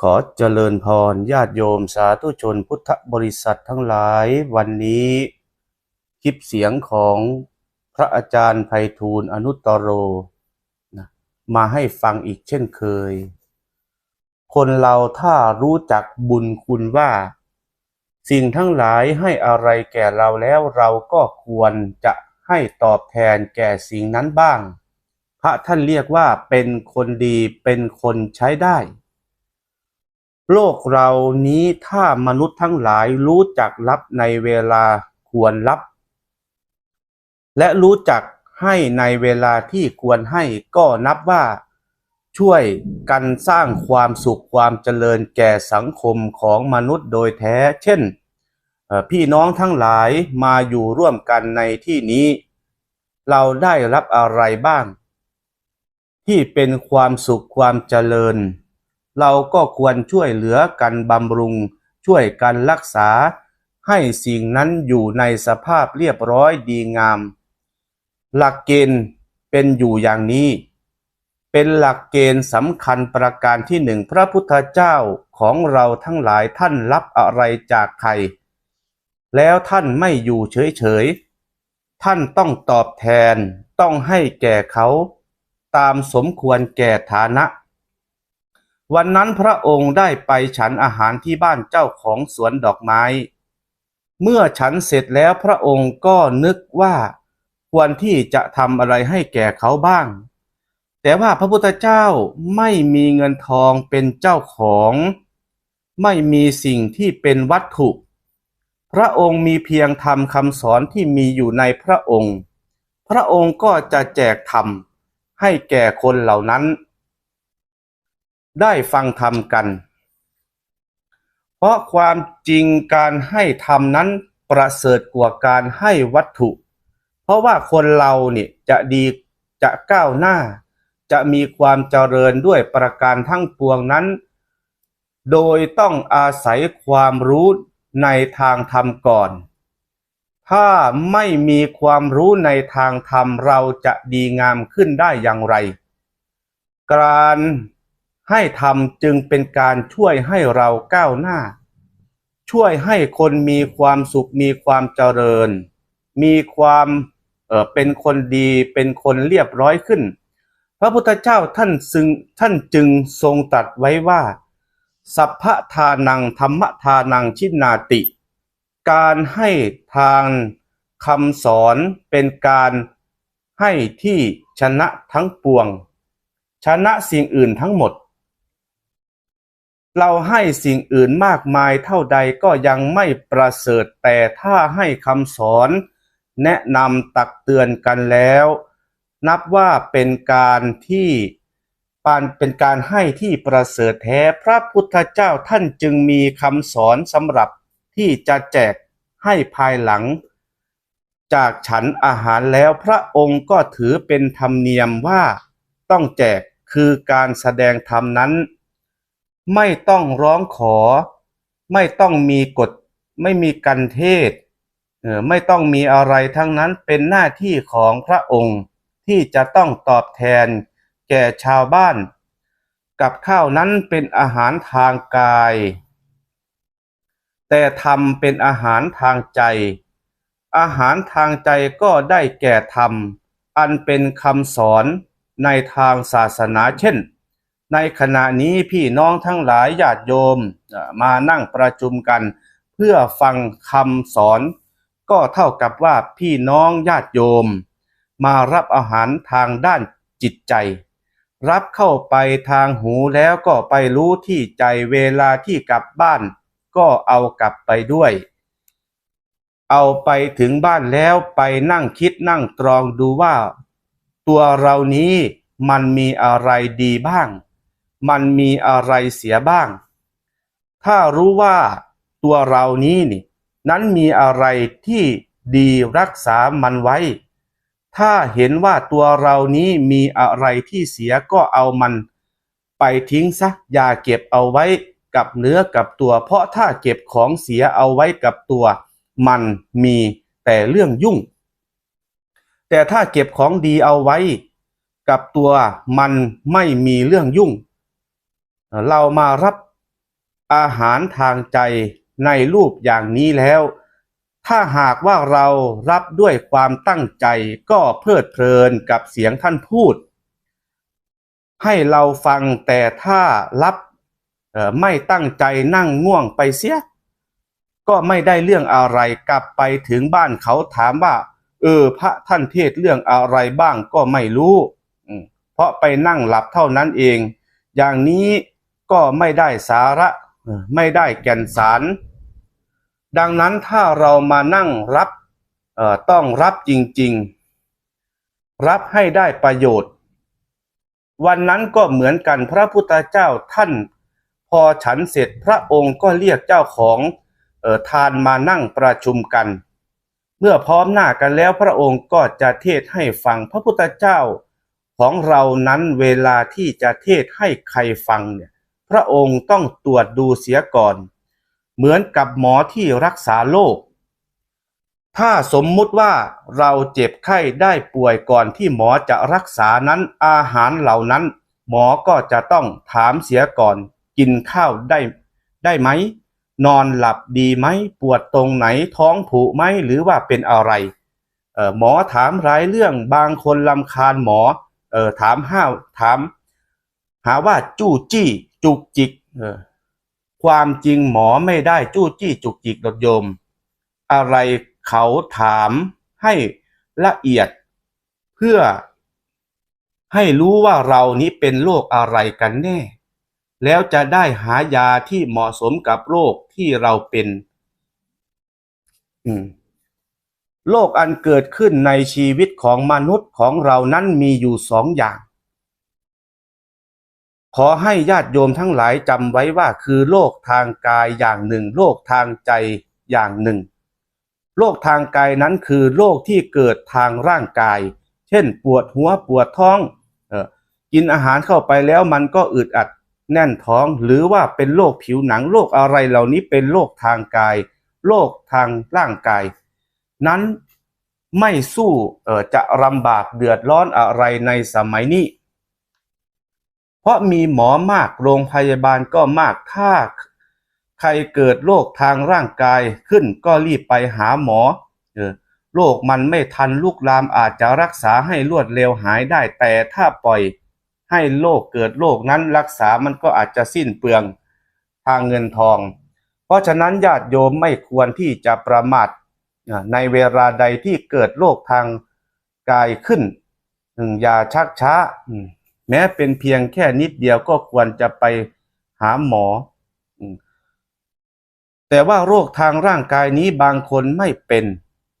ขอเจริญพรญาติโยมสาธุชนพุทธบริษัททั้งหลายวันนี้ คลิปเสียงของพระอาจารย์ไพฑูรย์อนุตตโรนะมาให้ฟังอีกเช่นเคย คนเราถ้ารู้จักบุญคุณว่า สิ่งทั้งหลายให้อะไรแก่เราแล้วเราก็ควรจะให้ตอบแทนแก่สิ่งนั้นบ้าง พระท่านเรียกว่าเป็นคนดีเป็นคนใช้ได้ โลกเรานี้ถ้ามนุษย์ทั้งหลายรู้จักรับในเวลาควรรับ และรู้จักให้ในเวลาที่ควรให้ก็นับว่า ช่วยกันสร้างความสุขความเจริญแก่สังคมของมนุษย์โดยแท้ เช่น พี่น้องทั้งหลายมาอยู่ร่วมกันในที่นี้ เราได้รับอะไรบ้าง ที่เป็นความสุขความเจริญ เราก็ควรช่วยเหลือกันบำรุง ช่วยกันรักษา ให้สิ่งนั้นอยู่ในสภาพเรียบร้อยดีงาม หลักเกณฑ์เป็นอยู่อย่างนี้ เป็นหลักเกณฑ์สำคัญประการที่หนึ่งพระพุทธเจ้าของเราทั้งหลายท่านรับอะไรจากใคร แล้วท่านไม่อยู่เฉยๆ ท่านต้องตอบแทนต้องให้แก่เขา ตามสมควรแก่ฐานะ วันนั้นพระองค์ได้ไปฉันอาหารที่บ้านเจ้าของสวนดอกไม้ เมื่อฉันเสร็จแล้วพระองค์ก็นึกว่าควรที่จะทำอะไรให้แก่เขาบ้าง แต่ว่าพระพุทธเจ้าไม่มีเงินทองเป็นเจ้าของ ไม่มีสิ่งที่เป็นวัตถุ พระองค์มีเพียงธรรมคำสอนที่มีอยู่ในพระองค์ พระองค์ก็จะแจกธรรมให้แก่คนเหล่านั้น ได้ฟังธรรมกัน เพราะความจริงการให้ธรรมนั้นประเสริฐกว่าการให้วัตถุ เพราะว่าคนเราเนี่ยจะดีจะก้าวหน้า จะมีความเจริญด้วยประการทั้งปวงนั้น โดยต้องอาศัยความรู้ในทางธรรมก่อน ถ้าไม่มีความรู้ในทางธรรมเราจะดีงามขึ้นได้อย่างไร การ ให้ธรรมจึงเป็นการช่วยให้เราก้าวหน้า ช่วยให้คนมีความสุขมีความเจริญ มีความเออเป็นคนดีเป็นคนเรียบร้อยขึ้น พระพุทธเจ้าท่านซึงท่านจึงทรงตรัสไว้ว่า สัพพะทานังธรรมทานังชินาติ การให้ทางคำสอนเป็นการให้ที่ชนะทั้งปวง ชนะสิ่งอื่นทั้งหมด เราให้สิ่งอื่นมากมายเท่าใดก็ยังไม่ประเสริฐแต่ถ้าให้คำสอน แนะนำตักเตือนกันแล้ว นับว่าเป็นการที่ปานเป็นการให้ที่ประเสริฐแท้พระพุทธเจ้าท่านจึงมีคำสอนสำหรับที่จะแจกให้ภายหลัง จากฉันอาหารแล้วพระองค์ก็ถือเป็นธรรมเนียมว่าต้องแจกคือการแสดงธรรมนั้น ไม่ต้องร้องขอ ไม่ต้องมีกฎ ไม่มีกันเทศไม่ต้องมีอะไรทั้งนั้นเป็นหน้าที่ของพระองค์ที่จะต้องตอบแทนแก่ชาวบ้าน กับข้าวนั้นเป็นอาหารทางกาย แต่ธรรมเป็นอาหารทางใจ อาหารทางใจก็ได้แก่ธรรม อันเป็นคำสอนในทางศาสนาเช่น ในขณะนี้พี่น้องทั้งหลายญาติโยมมานั่งประชุมกัน เพื่อฟังคำสอน ก็เท่ากับว่าพี่น้องญาติโยม มารับอาหารทางด้านจิตใจ รับเข้าไปทางหูแล้วก็ไปรู้ที่ใจเวลาที่กลับบ้าน ก็เอากลับไปด้วย เอาไปถึงบ้านแล้วไปนั่งคิดนั่งตรองดูว่า ตัวเรานี้มันมีอะไรดีบ้าง มันมีอะไรเสียบ้าง ถ้ารู้ว่าตัวเรานี้นี่ นั้นมีอะไรที่ดีรักษามันไว้ ถ้าเห็นว่าตัวเรานี้มีอะไรที่เสียก็เอามัน ไปทิ้งซะอย่าเก็บเอาไว้กับเนื้อกับตัว เพราะถ้าเก็บของเสียเอาไว้กับตัว มันมีแต่เรื่องยุ่ง แต่ถ้าเก็บของดีเอาไว้ กับตัวมันไม่มีเรื่องยุ่ง เรามารับอาหารทางใจในรูปอย่างนี้แล้ว ถ้าหากว่าเรารับด้วยความตั้งใจก็เพลิดเพลินกับเสียงท่านพูด ให้เราฟังแต่ถ้ารับไม่ตั้งใจนั่งง่วงไปเสีย ก็ไม่ได้เรื่องอะไรกลับไปถึงบ้านเขาถามว่า เออ พระท่านเทศเรื่องอะไรบ้างก็ไม่รู้ เพราะไปนั่งหลับเท่านั้นเอง อย่างนี้ ก็ไม่ได้สาระไม่ได้แก่นสาร ดังนั้นถ้าเรามานั่งรับเอ่อต้องรับจริง ๆ รับให้ได้ประโยชน์ วันนั้นก็เหมือนกันพระพุทธเจ้าท่าน พอฉันเสร็จพระองค์ก็เรียกเจ้าของออทานมานั่งประชุมกัน เมื่อพร้อมหน้ากันแล้วพระองค์ก็จะเทศให้ฟังพระพุทธเจ้าของเรานั้นเวลาที่จะเทศให้ใครฟังเนี่ย ระองค์ต้องตรวจดูเสียก่อน เหมือนกับหมอที่รักษาโรคถ้าสมมุติว่าเราเจ็บไข้ได้ป่วยก่อนที่หมอจะรักษานั้นอาหารเหล่านั้น หมอก็จะต้องถามเสียก่อน กินข้าวได้ได้ไหม นอนหลับดีไหมปวดตรงไหนท้องผูกไหมหรือว่าเป็นอะไรหมอถามหลายเรื่องบางคนลำคาญหมอออถามห้าวถาม หาว่าจู้จี้ จุกจิกเออความจริงหมอไม่ได้จู้จี้จุกจิกดอกโยม อะไรเขาถามให้ละเอียด เพื่อให้รู้ว่าเรานี้เป็นโรคอะไรกันแน่ แล้วจะได้หายาที่เหมาะสมกับโรคที่เราเป็นโรคอันเกิดขึ้นในชีวิตของมนุษย์ของเรานั้นมีอยู่สองอย่าง ขอให้ญาติโยมทั้งหลายจำไว้ว่าคือโรคทางกายอย่างหนึ่งโรคทางใจอย่างหนึ่งโรคทางกายนั้นคือโรคที่เกิดทางร่างกาย เช่น ปวดหัวปวดท้องเออกินอาหารเข้าไปแล้วมันก็อึดอัดแน่นท้องหรือว่าเป็นโรคผิวหนังโรคอะไรเหล่านี้เป็นโรคทางกายโรคทางร่างกาย นั้นไม่สู้เออจะลำบากเดือดร้อนอะไรในสมัยนี้ เพราะมีหมอมากโรงพยาบาลก็มากถ้าใครเกิดโรคทางร่างกายขึ้นก็รีบไปหาหมอเออโรคมันไม่ทันลุกลามอาจจะรักษาให้รวดเร็วหายได้แต่ถ้าปล่อยให้โรคเกิดโรคนั้นรักษามันก็อาจจะสิ้นเปลืองทางเงินทอง เพราะฉะนั้นญาติโยมไม่ควรที่จะประมาทในเวลาใดที่เกิดโรคทางกายขึ้นอย่าชักช้า แม้เป็นเพียงแค่นิดเดียวก็ควรจะไปหาหมอ แต่ว่าโรคทางร่างกายนี้บางคนไม่เป็น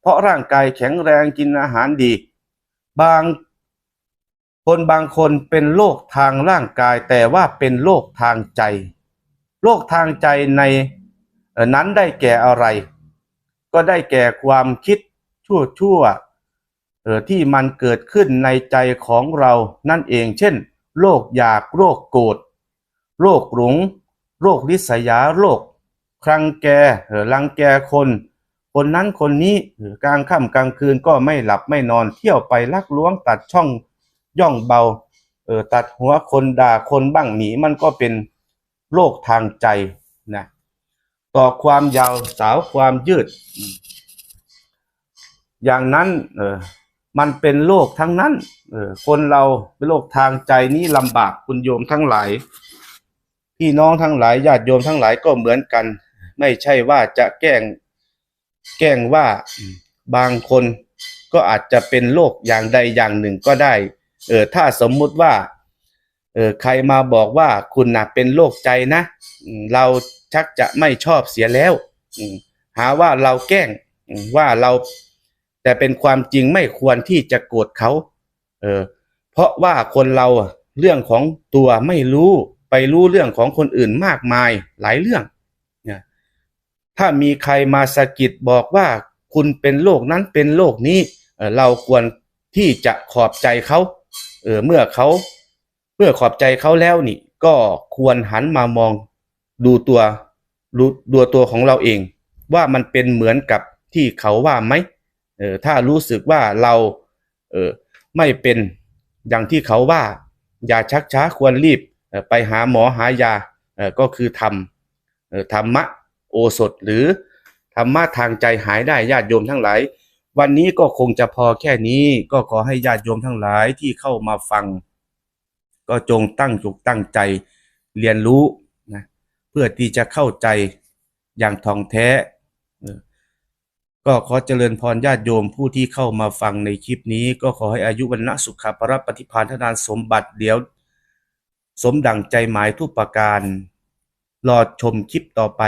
เพราะร่างกายแข็งแรงกินอาหารดี บางคนบางคนเป็นโรคทางร่างกาย แต่ว่าเป็นโรคทางใจโรคทางใจในนั้นได้แก่อะไร ก็ได้แก่ความคิดชั่วชั่ว ที่มันเกิดขึ้นในใจของเรานั่นเอง เช่น โรคอยากโรคโกรธ โรคหลง โรคลิษยา โรคครังแกเออรังแกคน คนนั้นคนนี้เออกลางค่ำกลางคืนก็ไม่หลับไม่นอน เที่ยวไปลักล้วงตัดช่องย่องเบาเออตัดหัวคนด่าคนบ้างหนีมันก็เป็นโรคทางใจนะต่อความยาวสาวความยืด อย่างนั้นเออ มันเป็นโรคทั้งนั้น เออ คนเราเป็นโรคทางใจนี้ลำบากคุณโยมทั้งหลาย พี่น้องทั้งหลายญาติโยมทั้งหลายก็เหมือนกัน ไม่ใช่ว่าจะแกล้ง แกล้งว่าบางคนก็อาจจะเป็นโรคอย่างใดอย่างหนึ่งก็ได้ เออ ถ้าสมมุติว่า เออ ใครมาบอกว่าคุณน่ะเป็นโรคใจนะ เราชักจะไม่ชอบเสียแล้ว หาว่าเราแกล้งว่าเรา แต่เป็นความจริงไม่ควรที่จะโกรธเขาเออเพราะว่าคนเราเรื่องของตัวไม่รู้ไปรู้เรื่องของคนอื่นมากมายหลายเรื่องเนี่ยถ้ามีใครมาสะกิดบอกว่าคุณเป็นโรคนั้นเป็นโรคนี้เเราควรที่จะขอบใจเขาเออเมื่อเขาเมื่อขอบใจเขาแล้วนี่ ก็ควรหันมามองดูตัวรู้ดูตัวของเราเอง ว่ามันเป็นเหมือนกับที่เขาว่าไหม เออถ้ารู้สึกว่าเราเออไม่เป็นอย่างที่เขาว่า อย่าชักช้าควรรีบไปหาหมอหายาเออก็คือทเออธรรมะโอสถหรือธรรมะทางใจหายได้ญาติโยมทั้งหลาย วันนี้ก็คงจะพอแค่นี้ก็ขอให้ญาติโยมทั้งหลายที่เข้ามาฟัง ก็จงตั้งจุกตั้งใจเรียนรู้นะเพื่อที่จะเข้าใจอย่างท่องแท้ ก็ขอเจริญพรญาติโยมผู้ที่เข้ามาฟังในคลิปนี้ ก็ขอให้อายุวันณะสุขภรปฏิพานธนานสมบัติเดี๋ยว สมดังใจหมายทุกประการรอชมคลิปต่อไป